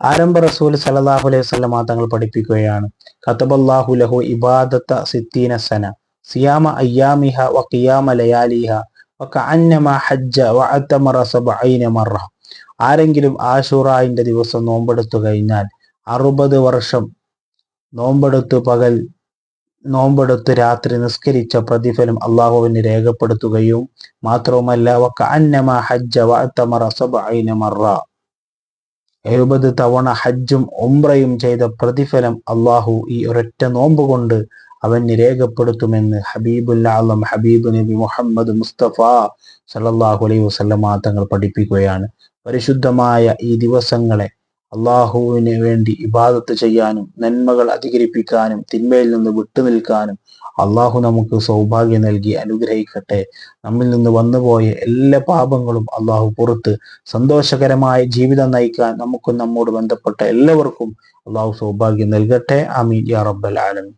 ആരംഭ റസൂൽ സലല്ലാഹു അലൈഹി വസല്ലമ തങ്ങൾ പഠിപ്പിക്കുകയാണ്. കത്തബല്ലാഹു ലഹു ഇബാദത്ത സിത്തീന സന സിയാമ അയ്യാമിഹ വ ഖിയാമ ലയാലിഹ വ കഅന്നമ ഹജ്ജ വ അത്തമറ സബഈന മറ. ആരെങ്കിലും ആശുറായിന്റെ ദിവസം നോമ്പെടുത്തു കഴിഞ്ഞാൽ അറുപത് വർഷം നോമ്പെടുത്ത് പകൽ നോമ്പെടുത്ത് രാത്രി നിസ്കരിച്ച പ്രതിഫലം അള്ളാഹുവിന് രേഖപ്പെടുത്തുകയും മാത്രവുമല്ല വ കഅന്നമ ഹജ്ജ വ അത്തമറ സബഈന മറ. എഴുപത് തവണ ഹജ്ജും ഉംറയും ചെയ്ത പ്രതിഫലം അള്ളാഹു ഈ ഒരൊറ്റ നോമ്പ് കൊണ്ട് അവന് രേഖപ്പെടുത്തുമെന്ന് ഹബീബുൽ ആലം ഹബീബ് നബി മുഹമ്മദ് മുസ്തഫ സല്ലല്ലാഹു അലൈഹി വസല്ലമ തങ്ങൾ പഠിപ്പിക്കുകയാണ്. പരിശുദ്ധമായ ഈ ദിവസങ്ങളെ അള്ളാഹുവിന് വേണ്ടി ഇബാദത്ത് ചെയ്യാനും നന്മകൾ അധികരിപ്പിക്കാനും തിന്മയിൽ നിന്ന് വിട്ടുനിൽക്കാനും അള്ളാഹു നമുക്ക് സൗഭാഗ്യം നൽകി അനുഗ്രഹിക്കട്ടെ. നമ്മിൽ നിന്ന് വന്നുപോയ എല്ലാ പാപങ്ങളും അള്ളാഹു പുറത്ത് സന്തോഷകരമായ ജീവിതം നയിക്കാൻ നമുക്കും നമ്മോട് ബന്ധപ്പെട്ട എല്ലാവർക്കും അള്ളാഹു സൗഭാഗ്യം നൽകട്ടെ. അമീൻ യാ റബ്ബൽ ആലമീൻ.